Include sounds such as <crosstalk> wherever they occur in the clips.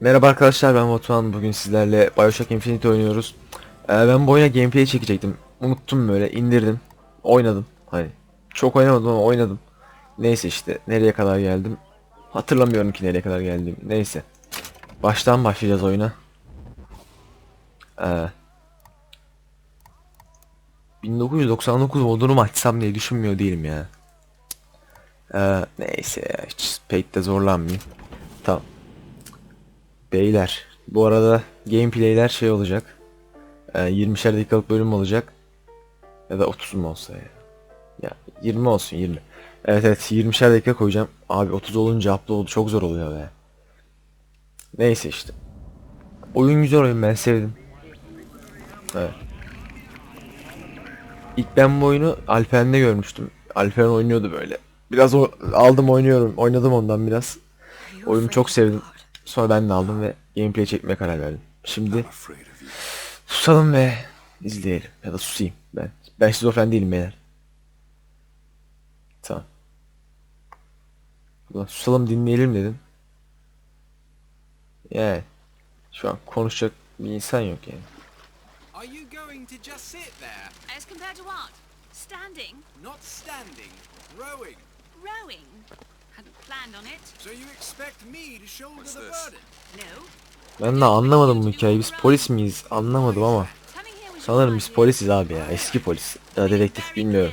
Merhaba arkadaşlar ben Batuhan bugün sizlerle Bioshock Infinite oynuyoruz. Ee, ben bu oyuna gameplay çekecektim. Unuttum böyle indirdim. Oynadım. Hani çok oynamadım ama oynadım. Neyse işte nereye kadar geldim. Hatırlamıyorum ki nereye kadar geldim. Neyse. Baştan başlayacağız oyuna. Ee, 1999 modunu mu açsam diye düşünmüyor değilim ya. Ee, neyse ya hiç pek de zorlanmayayım. Beyler bu arada gameplayler şey olacak. Ee, 20'şer dakikalık bölüm olacak. Ya da 30 mu olsa ya. Ya 20 olsun 20. Evet evet 20'şer dakika koyacağım. Abi 30 olunca upload çok zor oluyor be. Neyse işte. Oyun güzel oyun ben sevdim. Evet. İlk ben bu oyunu Alperen'de görmüştüm. Alperen oynuyordu böyle. Biraz o, aldım oynuyorum. Oynadım ondan biraz. Oyunu çok sevdim. Sonra ben de aldım ve gameplay çekmeye karar verdim. Şimdi susalım ve izleyelim. Ya da susayım ben. Ben şizofren değilim beyler. Tamam. Ulan susalım dinleyelim dedim. Yani şu an konuşacak bir insan yok yani. Are you going to just sit there, As compared to what? Standing? not standing, rowing? Rowing? Hadn't planned on it. So you expect me to shoulder What's the this? burden? No. Ben de anlamadım bu hikayeyi. Biz polis miyiz? Anlamadım ama. Coming here was Sanırım biz polisiz abi ya. Eski polis. Ya dedektif bilmiyorum.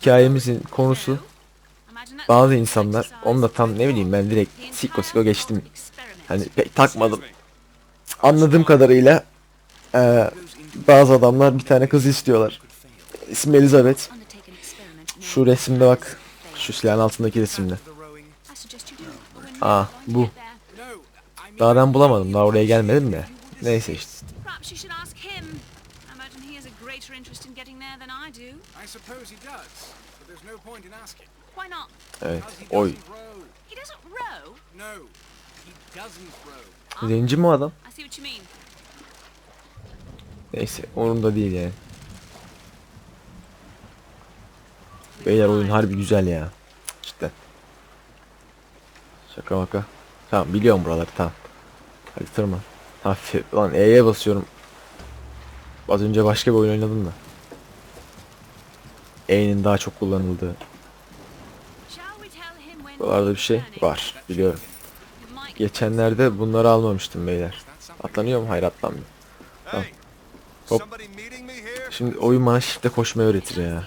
Hikayemizin konusu bazı insanlar onu da tam ne bileyim ben direkt siko siko geçtim. Hani pek takmadım. Anladığım kadarıyla eee, bazı adamlar bir tane kız istiyorlar. İsmi Elizabeth. Şu resimde bak. Şu silahın altındaki resimde. Aa, bu. Daha ben bulamadım. Daha oraya gelmedim de. Neyse işte. Evet. Oy. Zenci mi adam? Neyse. Onun da değil yani. Beyler oyun harbi güzel ya. Cidden. Şaka maka. Tamam biliyorum buraları tamam. Hadi tırman. Hafif. Lan E'ye basıyorum. Az önce başka bir oyun oynadım da. E'nin daha çok kullanıldığı. Buralarda bir şey var. Biliyorum. Geçenlerde bunları almamıştım beyler. Atlanıyor mu? Hayır atlanmıyor. Hey, Hop. Şimdi oyun bana shift'e koşmayı öğretir ya.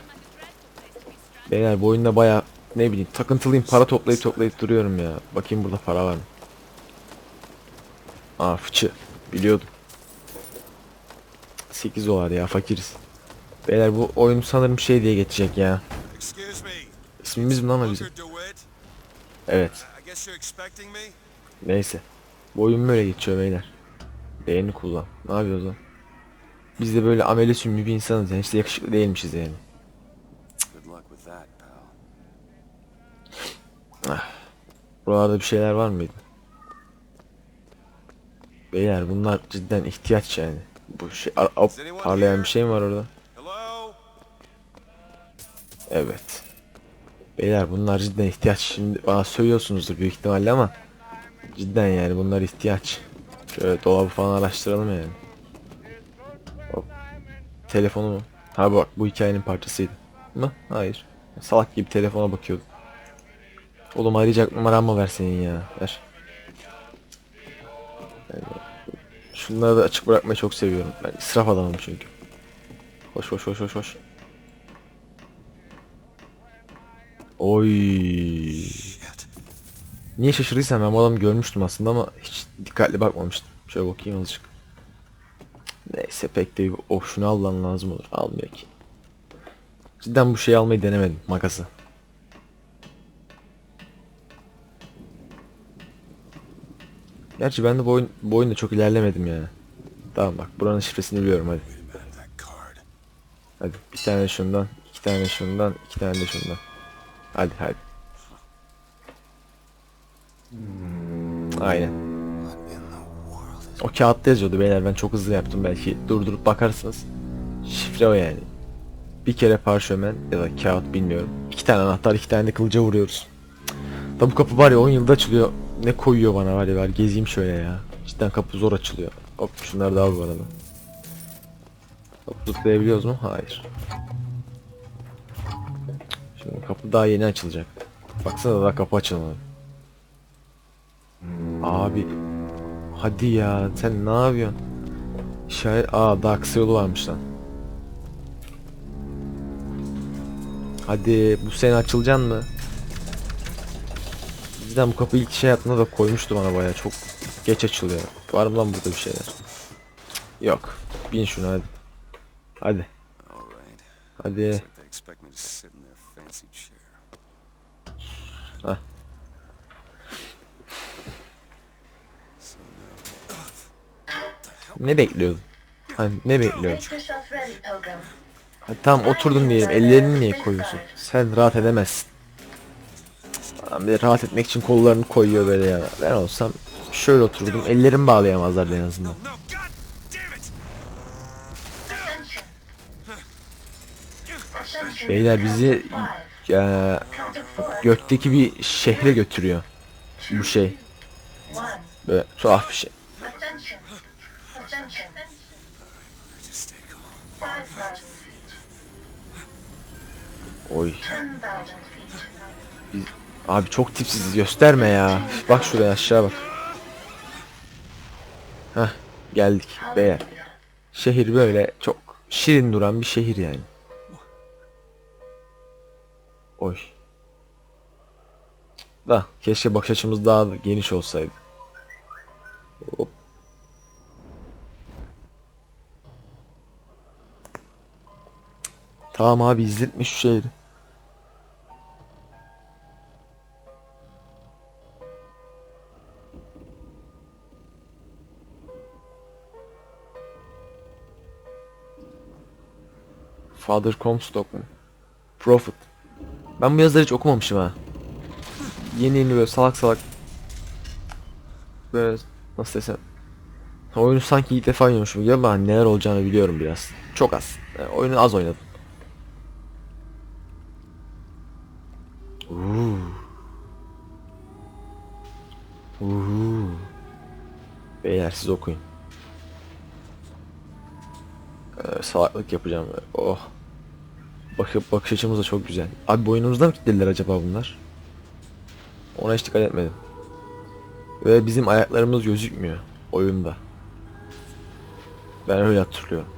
Beyler bu oyunda baya ne bileyim takıntılıyım para toplayıp toplayıp duruyorum ya. Bakayım burada para var mı? Aa fıçı. Biliyordum. 8 dolar ya fakiriz. Beyler bu oyun sanırım şey diye geçecek ya. İsmimiz mi lan bizim? Evet. Me? Neyse. Bu oyun böyle geçiyor beyler. Beğeni kullan. Ne yapıyoruz lan? Biz de böyle ameli sümlü bir insanız yani. Hiç de yakışıklı değilmişiz yani. Pal. Buralarda bir şeyler var mıydı? Beyler bunlar cidden ihtiyaç yani. Bu şey ar- hop, parlayan bir şey mi var orada? Evet. Beyler bunlar cidden ihtiyaç. Şimdi bana söylüyorsunuzdur büyük ihtimalle ama cidden yani bunlar ihtiyaç. Şöyle dolabı falan araştıralım yani. Hop. Telefonu mu? Ha bak bu hikayenin parçasıydı. Mı? Hayır. Salak gibi telefona bakıyordum. Oğlum arayacak numaram mı ver senin ya? Ver. Şunları da açık bırakmayı çok seviyorum. Ben israf adamım çünkü. Hoş hoş hoş hoş hoş. Oy. Niye şaşırdıysam ben bu adamı görmüştüm aslında ama hiç dikkatli bakmamıştım. Şöyle bakayım azıcık. Neyse pek de of şunu alman lazım olur. Almıyor ki. Cidden bu şeyi almayı denemedim makası. Gerçi ben de bu, oyun, bu oyunda çok ilerlemedim ya. Tamam bak buranın şifresini biliyorum hadi. Hadi bir tane şundan, iki tane şundan, iki tane de şundan. Hadi hadi. Aynen. World is... O kağıtta yazıyordu beyler ben çok hızlı yaptım belki durdurup bakarsınız. Şifre o yani. Bir kere parşömen ya da kağıt bilmiyorum. İki tane anahtar iki tane de kılıca vuruyoruz. Da bu kapı var ya 10 yılda açılıyor. Ne koyuyor bana ya ver gezeyim şöyle ya. Cidden kapı zor açılıyor. Hop şunları da al bu arada. Hop zıplayabiliyoruz mu? Hayır. Şimdi kapı daha yeni açılacak. Baksana daha kapı açılmadı. Abi. Hadi ya sen ne yapıyorsun? İşaret... Aa daha kısa yolu varmış lan. Hadi bu sene açılacaksın mı? Cidden bu kapıyı ilk şey da koymuştu bana baya çok geç açılıyor. Var mı lan burada bir şeyler? Yok. Bin şunu hadi. Hadi. Hadi. Hah. Ne bekliyordun? Hani ne. Hadi tamam oturdun diyelim. Ellerini niye koyuyorsun? Sen rahat edemezsin. Adam bir rahat etmek için kollarını koyuyor böyle ya. Ben olsam şöyle oturdum. Ellerimi bağlayamazlardı en azından. Beyler bizi four. gökteki bir şehre götürüyor. Bu şey. Böyle tuhaf bir şey. Oy. Feet. Abi çok tipsiz gösterme ya. Bak şuraya aşağı bak. Heh geldik beyler. Şehir böyle çok şirin duran bir şehir yani. Oy. Da keşke bakış açımız daha da geniş olsaydı. Hop. Tamam abi izletme şu şehri. Father Comstock mu? Prophet. Ben bu yazıları hiç okumamışım ha. Yeni yeni böyle salak salak böyle nasıl desem oyunu sanki ilk defa oynuyormuşum gibi ama neler olacağını biliyorum biraz. Çok az. Yani oyunu az oynadım. Uuu. Uuu. Beyler siz okuyun. Ee, salaklık yapacağım. Oh. Bakıp bakış açımız da çok güzel. Abi boynumuzda mı kilitlediler acaba bunlar? Ona hiç dikkat etmedim. Ve bizim ayaklarımız gözükmüyor oyunda. Ben öyle hatırlıyorum.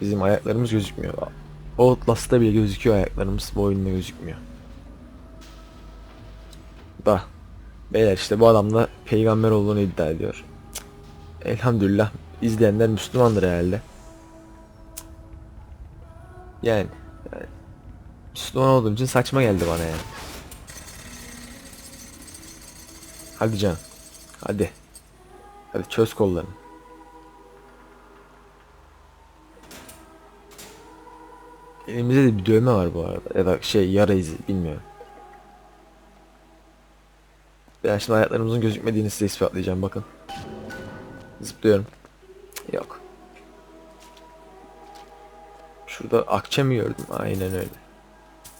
Bizim ayaklarımız gözükmüyor. Outlast'ta bile gözüküyor ayaklarımız. Bu oyunda gözükmüyor. Da. Beyler işte bu adam da peygamber olduğunu iddia ediyor. Elhamdülillah izleyenler Müslümandır herhalde. Yani, Müslüman olduğum için saçma geldi bana yani. Hadi can. Hadi. Hadi çöz kollarını. Elimizde de bir dövme var bu arada. Ya da şey yara izi bilmiyorum. Ben şimdi ayaklarımızın gözükmediğini size ispatlayacağım bakın. Zıplıyorum. Yok. Şurada akçe mi gördüm? Aynen öyle.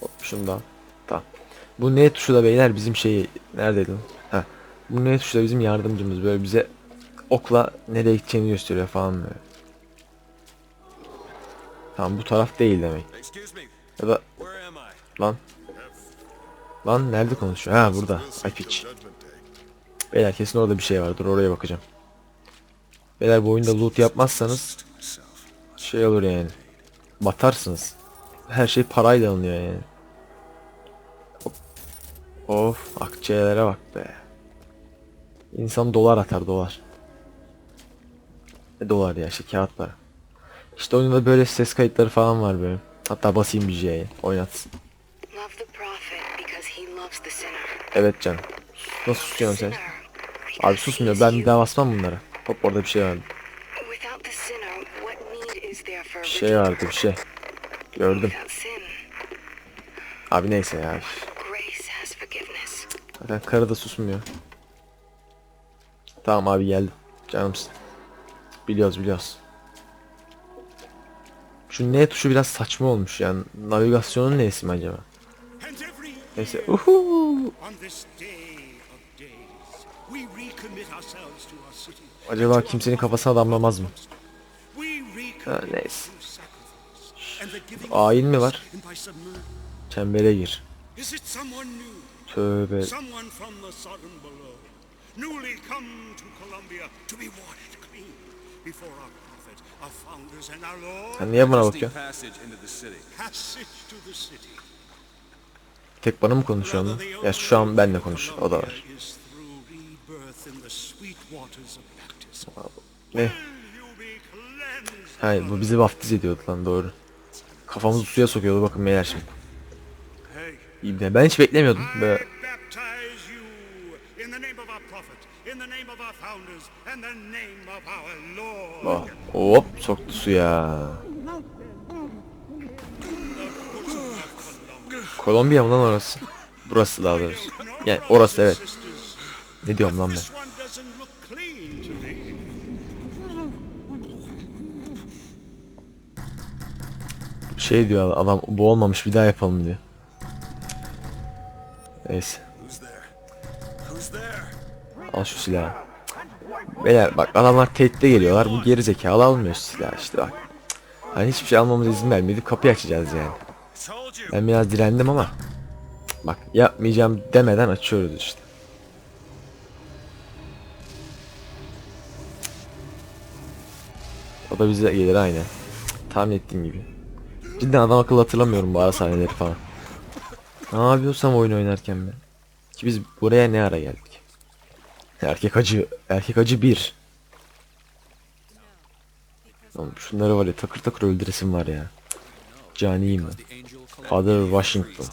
Hop şundan. Tamam. Bu ne tuşu da beyler bizim şeyi neredeydi? Ha. Bu ne tuşu da bizim yardımcımız böyle bize okla nereye gideceğini gösteriyor falan böyle. Tamam bu taraf değil demek. Ya da lan. Lan nerede konuşuyor? Ha burada. Ay piç. Beyler kesin orada bir şey vardır. Oraya bakacağım. Beyler bu oyunda loot yapmazsanız şey olur yani. Batarsınız. Her şey parayla alınıyor yani. Of akçelere bak be. İnsan dolar atar dolar. Ne dolar ya şey kağıt para. İşte oyunda böyle ses kayıtları falan var böyle. Hatta basayım bir J'ye oynatsın. Evet canım. Nasıl susuyorsun sen? Abi susmuyor ben bir daha basmam bunlara. Hop orada bir şey vardı. Without the sinner, what need is there for a Bir şey vardı bir şey. Gördüm. Abi neyse ya. Zaten karı da susmuyor. Tamam abi geldim. Canımsın. Biliyoruz biliyoruz. Şu N tuşu biraz saçma olmuş yani. Navigasyonun nesi mi acaba? Neyse. Uhu. Acaba kimsenin kafasına damlamaz mı? Ha, neyse. Ayin mi var? Çembere gir. Tövbe. Newly come to Columbia to be washed clean before our prophet, our founders, and our Lord. Sen niye bana bakıyorsun? passage into the city. Passage to the city. Tek bana mı konuşuyorsun lan? Ya şu an benle konuş. O da var. Columbia Hayır bu bizi vaftiz ediyordu lan doğru. Kafamızı suya sokuyordu bakın beyler şimdi. İbne. Ben hiç beklemiyordum. Böyle. Ah, hop soktu suya. Kolombiya mı lan orası? Burası daha doğrusu. Yani orası evet. Ne diyorum lan ben? this one doesn't look clean to me. Şey diyor adam bu olmamış bir daha yapalım diyor. Neyse. Al şu silahı. Beyler bak adamlar tehditte geliyorlar. Bu geri zekalı almıyor şu silahı işte bak. Hani hiçbir şey almamıza izin vermedi. Kapıyı açacağız yani. Ben biraz direndim ama bak yapmayacağım demeden açıyoruz işte. O da bize gelir aynen. Tahmin ettiğim gibi. Cidden adam akıllı hatırlamıyorum bu ara sahneleri falan. Ne yapıyorsam oyun oynarken ben. Ki biz buraya ne ara geldik? Erkek acı, erkek acı bir. Oğlum şunları var ya takır takır öldüresim var ya. Caniyim ben. Father Washington.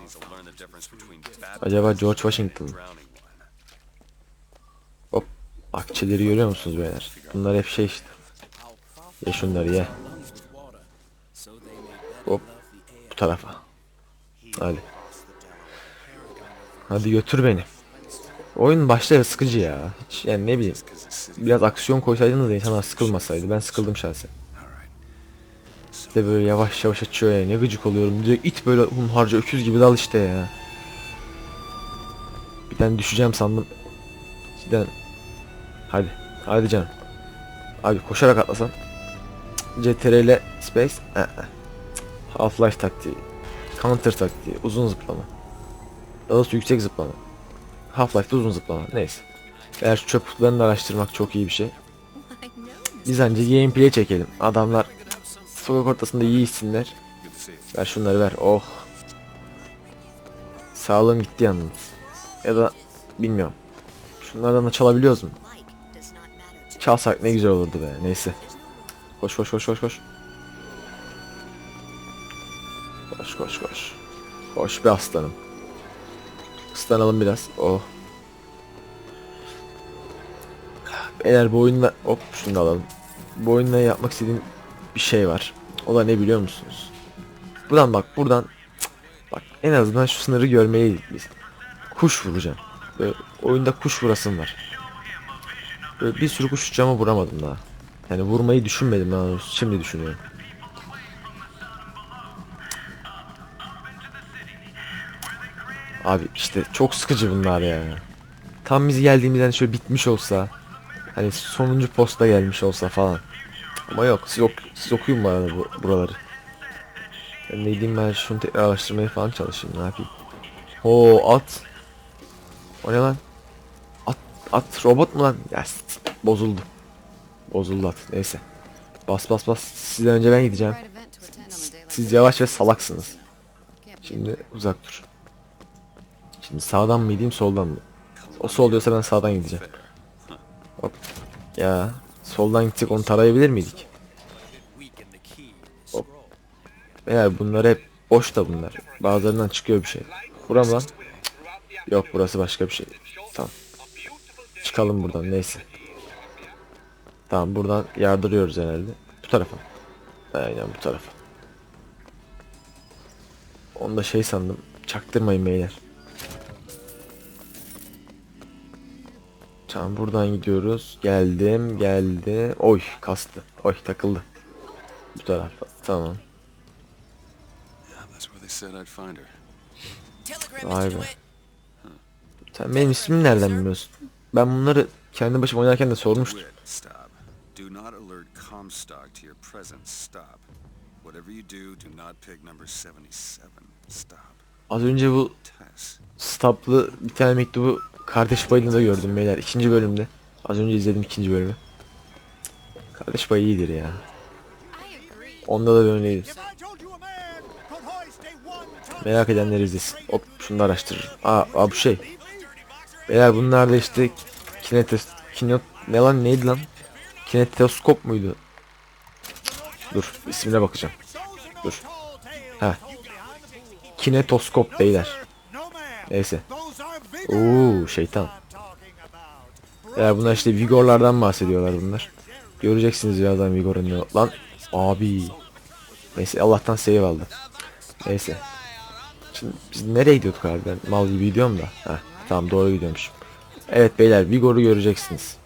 Acaba George Washington mı? Hop. Akçeleri görüyor musunuz beyler? Bunlar hep şey işte. Ye şunları ye. Tarafa. Hadi. Hadi götür beni. Oyun başta sıkıcı ya. Hiç yani ne bileyim. Biraz aksiyon koysaydınız da insanlar sıkılmasaydı. Ben sıkıldım şahsen. İşte böyle yavaş yavaş açıyor ya. Ne gıcık oluyorum. Direkt it böyle hunharca öküz gibi dal işte ya. Bir tane düşeceğim sandım. Cidden. Hadi. Hadi canım. Abi koşarak atlasam. CTRL space. Ee. Half-Life taktiği. Counter taktiği. Uzun zıplama. Daha doğrusu yüksek zıplama. Half-Life'da uzun zıplama. Neyse. Eğer şu çöp kutularını araştırmak çok iyi bir şey. Biz anca gameplay çekelim. Adamlar sokak ortasında iyi içsinler. Ver şunları ver. Oh. Sağlığım gitti yalnız. Ya da bilmiyorum. Şunlardan da çalabiliyoruz mu? Çalsak ne güzel olurdu be. Neyse. Koş koş koş koş koş. Koş koş koş. Be aslanım. Islanalım biraz. Oh. Eğer bu oyunla hop şunu da alalım. Bu yapmak istediğim bir şey var. O da ne biliyor musunuz? Buradan bak buradan bak en azından şu sınırı görmeliydik biz. Kuş vuracağım. Böyle oyunda kuş vurasım var. Böyle bir sürü kuş uçacağımı vuramadım daha. Yani vurmayı düşünmedim daha doğrusu. Şimdi düşünüyorum. Abi işte çok sıkıcı bunlar ya. Tam biz geldiğimizden şöyle bitmiş olsa. Hani sonuncu posta gelmiş olsa falan. Ama yok siz, ok siz okuyun arada bu, buraları. Ben ne diyeyim ben şunu tekrar araştırmaya falan çalışayım ne yapayım. Oo at. O ne lan? At, at robot mu lan? Ya bozuldu. Bozuldu at neyse. Bas bas bas sizden önce ben gideceğim. Siz yavaş ve salaksınız. Şimdi uzak dur. Şimdi sağdan mı gideyim soldan mı? O sol diyorsa ben sağdan gideceğim. Hop. Ya soldan gitsek onu tarayabilir miydik? Hop. Eğer bunlar hep boş da bunlar. Bazılarından çıkıyor bir şey. Bura mı lan? Yok burası başka bir şey. Tamam. Çıkalım buradan neyse. Tamam buradan yardırıyoruz herhalde. Bu tarafa. Aynen bu tarafa. Onu da şey sandım. Çaktırmayın beyler. Tamam buradan gidiyoruz. Geldim geldi. Oy kastı. Oy takıldı. Bu tarafa. Tamam. Vay be. Sen benim ismimi nereden biliyorsun? ben bunları kendi başıma oynarken de sormuştum. Do not alert Comstock to your presence. Stop. Whatever you do, do not pick number 77. Stop. Az önce bu stoplı bir tane mektubu kardeş payını da gördüm beyler. ikinci bölümde. Az önce izledim ikinci bölümü. Kardeş payı iyidir ya. Onda da one-ton Merak edenler izlesin. Hop şunu da araştırırım. Aa, aa bu şey. Beyler bunlar da işte kinetes... Kinot... Ne lan neydi lan? Kinetoskop muydu? Dur ismine bakacağım. Dur. Ha. Kinetoskop beyler. Neyse. Oo şeytan. Ya bunlar işte Vigor'lardan bahsediyorlar bunlar. Göreceksiniz birazdan Vigor'un ne Lan abi. Neyse Allah'tan save aldı. Neyse. Şimdi biz nereye gidiyorduk abi ben mal gibi gidiyorum da. Heh, tamam doğru gidiyormuşum. Evet beyler Vigor'u göreceksiniz.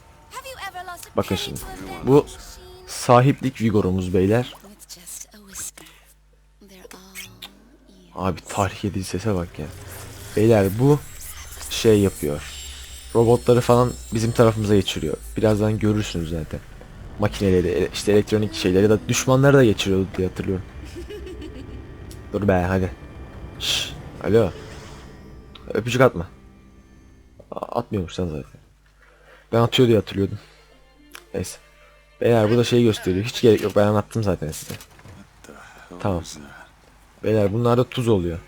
Bakın şimdi. Bu sahiplik Vigor'umuz beyler. Abi tarih yediği sese bak ya. Beyler bu şey yapıyor. Robotları falan bizim tarafımıza geçiriyor. Birazdan görürsünüz zaten. Makineleri, ele- işte elektronik şeyleri da düşmanları da geçiriyordu diye hatırlıyorum. Dur be hadi. Şş, alo. Öpücük atma. A- Atmıyormuş sen zaten. Ben atıyor diye hatırlıyordum. Neyse. Beyler bu da şeyi gösteriyor. Hiç gerek yok ben anlattım zaten size. Tamam. Beyler bunlarda tuz oluyor.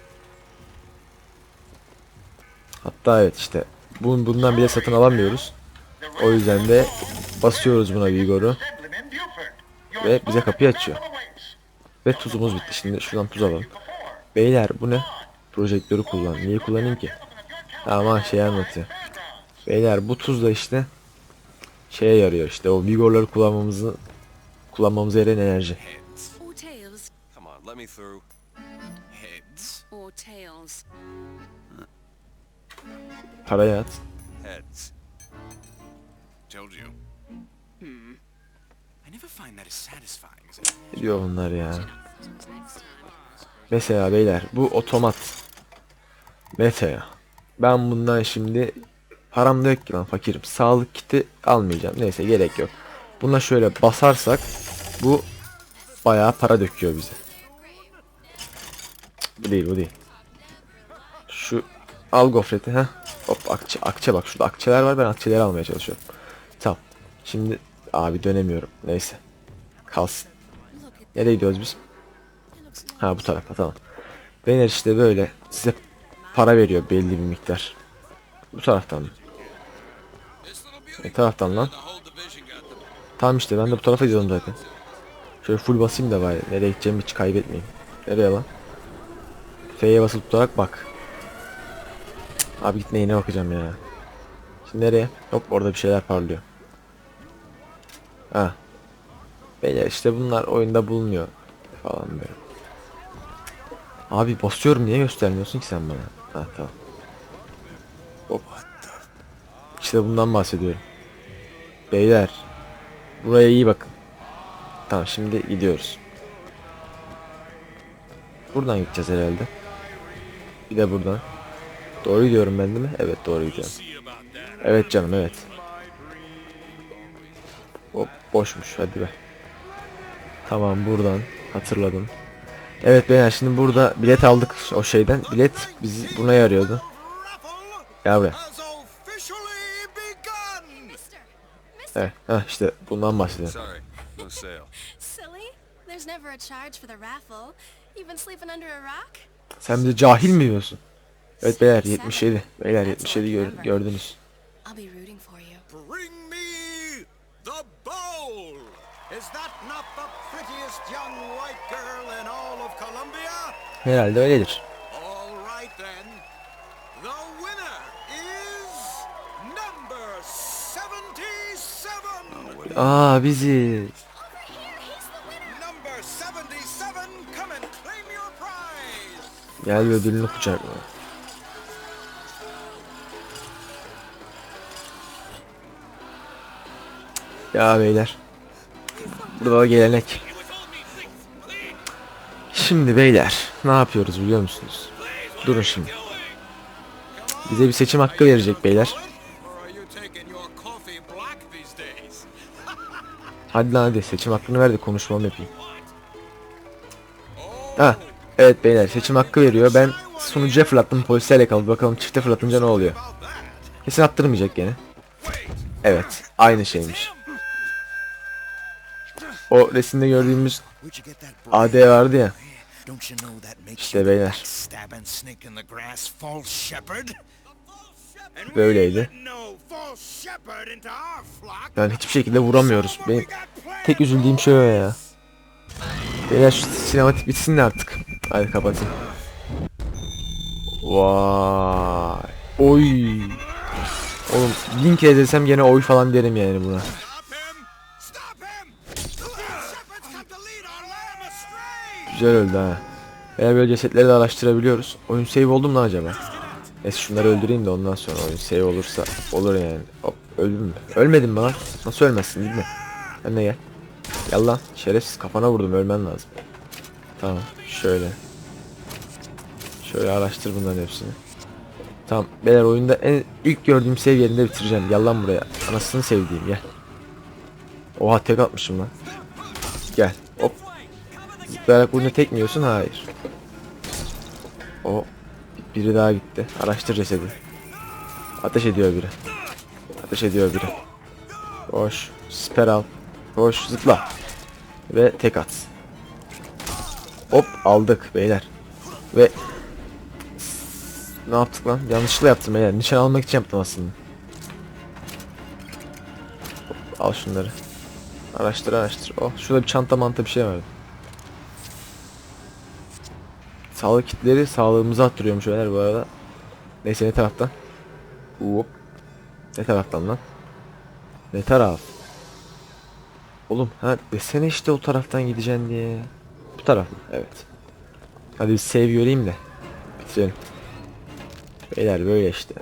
Hatta evet işte bun bundan bile satın alamıyoruz. O yüzden de basıyoruz buna Vigor'u ve bize kapıyı açıyor. Ve tuzumuz bitti. Şimdi şuradan tuz alalım. Beyler bu ne? Projektörü kullan. Niye kullanayım ki? Aman şey anlatıyor. Beyler bu tuz da işte şeye yarıyor işte o Vigor'ları kullanmamızı kullanmamıza yarayan enerji. Paraya at. Heads. Told you. Hmm. I never find that as satisfying as it. Ne diyor bunlar ya? Mesela beyler bu otomat. Mesela ben bundan şimdi param da yok ki lan fakirim. Sağlık kiti almayacağım. Neyse gerek yok. Buna şöyle basarsak bu bayağı para döküyor bize. Bu değil bu değil. Al gofreti ha. Hop akçe, akçe bak şurada akçeler var ben akçeleri almaya çalışıyorum. Tamam. Şimdi abi dönemiyorum. Neyse. Kalsın. Nereye gidiyoruz biz? Ha bu tarafa tamam. Beyler işte böyle size para veriyor belli bir miktar. Bu taraftan mı? Ne taraftan lan? Tamam işte ben de bu tarafa gidiyorum zaten. Şöyle full basayım da bari. Nereye gideceğimi hiç kaybetmeyeyim. Nereye lan? F'ye basılı tutarak bak. Abi git neyine bakacağım ya. Şimdi nereye? Hop orada bir şeyler parlıyor. Ha. Beyler işte bunlar oyunda bulunuyor. Falan böyle. Abi basıyorum niye göstermiyorsun ki sen bana? Ha tamam. Hop. İşte bundan bahsediyorum. Beyler. Buraya iyi bakın. Tamam şimdi gidiyoruz. Buradan gideceğiz herhalde. Bir de buradan. Doğru gidiyorum ben değil mi? Evet doğru gidiyorum. Evet canım evet. Hop boşmuş hadi be. Tamam buradan hatırladım. Evet beyler şimdi burada bilet aldık o şeyden. Bilet bizi buna yarıyordu. Gel buraya. Evet heh, işte bundan bahsediyorum. Sen bizi cahil mi diyorsun? Evet beyler 77. Beyler 77 gör- gördünüz. Be rooting for you. Bring me the Ya beyler. Burada da gelenek. Şimdi beyler ne yapıyoruz biliyor musunuz? Durun şimdi. Bize bir seçim hakkı verecek beyler. Hadi lan hadi seçim hakkını ver de konuşmamı yapayım. Ha, evet beyler seçim hakkı veriyor. Ben sunucuya fırlattım polislerle kaldı. Bakalım çifte fırlatınca ne oluyor. Kesin attırmayacak gene. Evet aynı şeymiş. O resimde gördüğümüz AD vardı ya. İşte beyler. Böyleydi. Yani hiçbir şekilde vuramıyoruz. Benim tek üzüldüğüm şey o ya. Beyler şu sinematik bitsin de artık. Hadi kapatayım. Vay. Oy. Oğlum bin desem gene oy falan derim yani buna. Güzel öldü ha. Eğer böyle cesetleri de araştırabiliyoruz. Oyun save oldu mu lan acaba? Neyse şunları öldüreyim de ondan sonra oyun save olursa olur yani. Hop öldüm mü? Ölmedim mi lan? Nasıl ölmezsin değil mi? De gel. Gel lan şerefsiz kafana vurdum ölmen lazım. Tamam şöyle. Şöyle araştır bunların hepsini. Tamam beyler oyunda en ilk gördüğüm save yerinde bitireceğim. Gel lan buraya. Anasını sevdiğim gel. Oha tek atmışım lan. Gel. Zıplayarak bunu tek mi yiyorsun? Hayır. O biri daha gitti. Araştır cesedi. Ateş ediyor biri. Ateş ediyor biri. Koş. Siper al. Koş zıpla. Ve tek at. Hop aldık beyler. Ve ne yaptık lan? Yanlışlıkla yaptım beyler. Nişan almak için yaptım aslında. Hop, al şunları. Araştır araştır. Oh şurada bir çanta manta bir şey vardı. Sağlık kitleri sağlığımızı arttırıyormuş beyler bu arada. Neyse ne taraftan? Hop. Ne taraftan lan? Ne taraf? Oğlum ha desene işte o taraftan gideceksin diye. Bu taraf mı? Evet. Hadi bir save göreyim de. Bitirelim. Beyler böyle işte.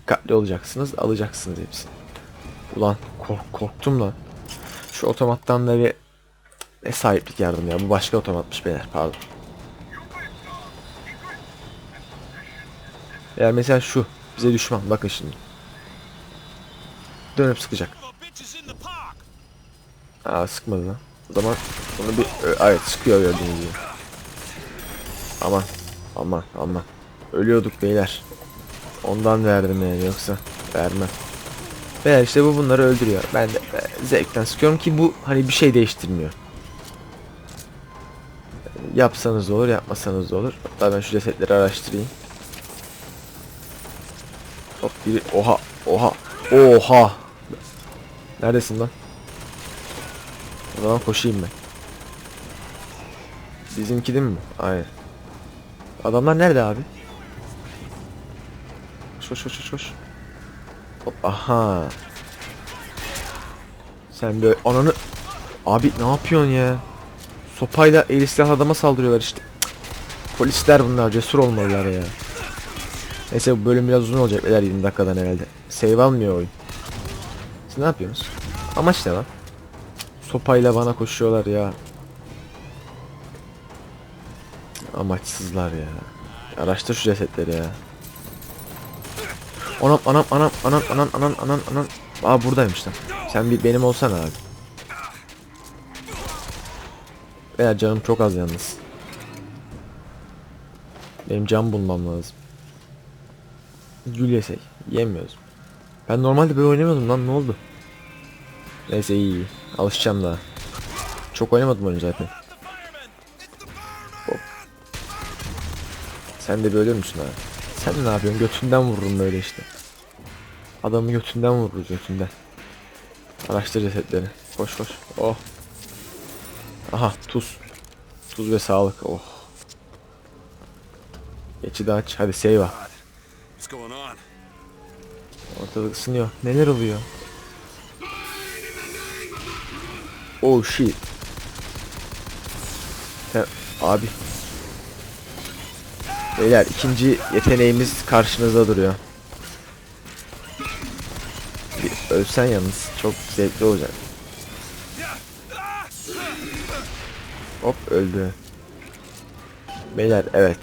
Dikkatli olacaksınız alacaksınız hepsini. Ulan kork korktum lan. Şu otomattan da bir ne sahiplik yardım ya. Bu başka otomatmış beyler pardon. Eğer mesela şu bize düşman bakın şimdi. Dönüp sıkacak. Aa sıkmadı lan. O zaman bunu bir evet sıkıyor gördüğünüz gibi. Aman aman aman. Ölüyorduk beyler. Ondan verdim yani yoksa vermem. Beyler işte bu bunları öldürüyor. Ben de zevkten sıkıyorum ki bu hani bir şey değiştirmiyor. Yapsanız da olur yapmasanız da olur. Hatta ben şu cesetleri araştırayım. Hop biri oha oha oha. Neredesin lan? O zaman koşayım ben. Bizimki değil mi? Aynen. Adamlar nerede abi? Koş koş koş koş. Hop aha. Sen böyle ananı... Abi ne yapıyorsun ya? Sopayla el adama saldırıyorlar işte. Polisler bunlar cesur olmalılar ya. Neyse bu bölüm biraz uzun olacak beyler 20 dakikadan herhalde. Save almıyor oyun. Siz ne yapıyorsunuz? Amaç ne lan? Sopayla bana koşuyorlar ya. Amaçsızlar ya. Araştır şu cesetleri ya. Anam anam anam anam anam anam anam anam. Aa buradaymış lan. Sen bir benim olsana abi. Veya canım çok az yalnız. Benim can bulmam lazım. Gül yesek. Yemiyoruz. Ben normalde böyle oynamıyordum lan ne oldu? Neyse iyi. Alışacağım daha. Çok oynamadım oyunu zaten. Hop. Sen de böyle müsün abi? Sen ne yapıyorsun? Götünden vururum böyle işte. Adamı götünden vururuz götünden. Araştır cesetleri. Koş koş. Oh. Aha tuz. Tuz ve sağlık. Oh. Geçidi aç. Hadi save. Ortalık ısınıyor. Neler oluyor? Oh shit. Sen, abi. Beyler ikinci yeteneğimiz karşınızda duruyor. Bir ölsen yalnız çok zevkli olacak. Hop öldü. Beyler evet.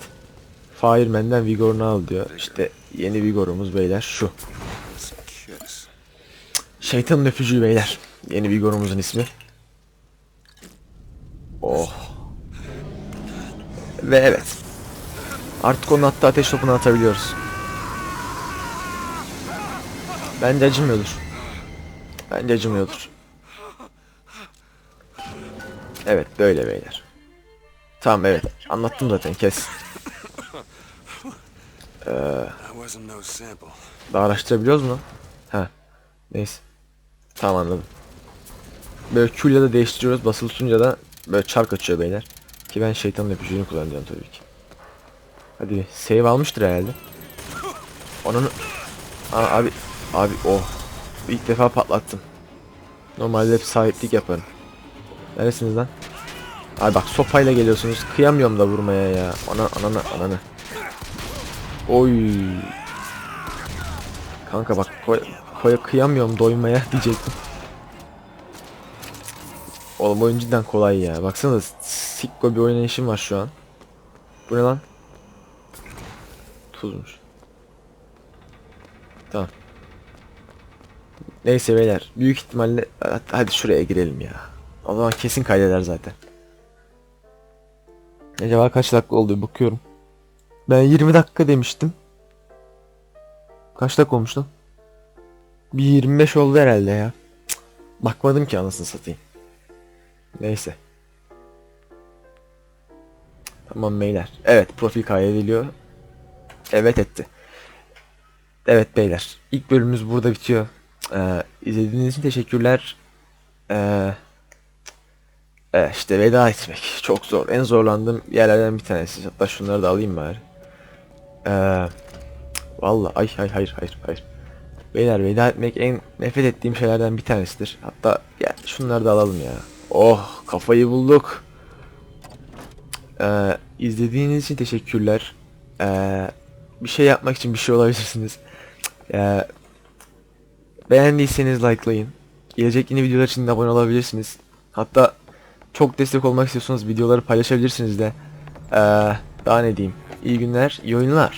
Fireman'den vigorunu al diyor. İşte yeni vigorumuz beyler şu. Şeytanın öpücüğü beyler. Yeni Vigor'umuzun ismi. Oh. Ve evet. Artık onun attığı ateş topunu atabiliyoruz. Bence acımıyordur. Bence acımıyordur. Evet böyle beyler. Tamam evet anlattım zaten kes. Sample. Daha araştırabiliyoruz mu? Ha. Neyse. Tamam anladım. Böyle Q ile de değiştiriyoruz. Basılı tutunca da böyle çark açıyor beyler. Ki ben şeytanın öpücüğünü kullanacağım tabii ki. Hadi save almıştır herhalde. Onun Aa, abi abi oh. İlk defa patlattım. Normalde hep sahiplik yaparım. Neresiniz lan? Abi bak sopayla geliyorsunuz. Kıyamıyorum da vurmaya ya. Ana ananı ananı. Oy. Kanka bak koy, koya kıyamıyorum doymaya <laughs> diyecektim. Oğlum oyun cidden kolay ya. Baksana sikko bir oynayışım var şu an. Bu ne lan? Tuzmuş. Tamam. Neyse beyler. Büyük ihtimalle hadi şuraya girelim ya. O zaman kesin kaydeder zaten. Acaba kaç dakika oldu bakıyorum. Ben 20 dakika demiştim. Kaç dakika? Bir 25 oldu herhalde ya. Cık, Bakmadım ki anasını satayım. Neyse. Tamam beyler. Evet profil kaydediliyor. Evet etti. Evet beyler. İlk bölümümüz burada bitiyor. Ee, izlediğiniz için teşekkürler. Ee, evet, işte veda etmek çok zor. En zorlandığım yerlerden bir tanesi. Hatta şunları da alayım bari. Ee, Vallahi ay hayır hayır hayır hayır. Beyler veda etmek en nefret ettiğim şeylerden bir tanesidir. Hatta ya şunları da alalım ya. Oh kafayı bulduk. Ee, izlediğiniz için teşekkürler. Ee, bir şey yapmak için bir şey olabilirsiniz. Ee, beğendiyseniz likelayın. Gelecek yeni videolar için de abone olabilirsiniz. Hatta çok destek olmak istiyorsanız videoları paylaşabilirsiniz de. Ee, daha ne diyeyim. İyi günler, iyi oyunlar.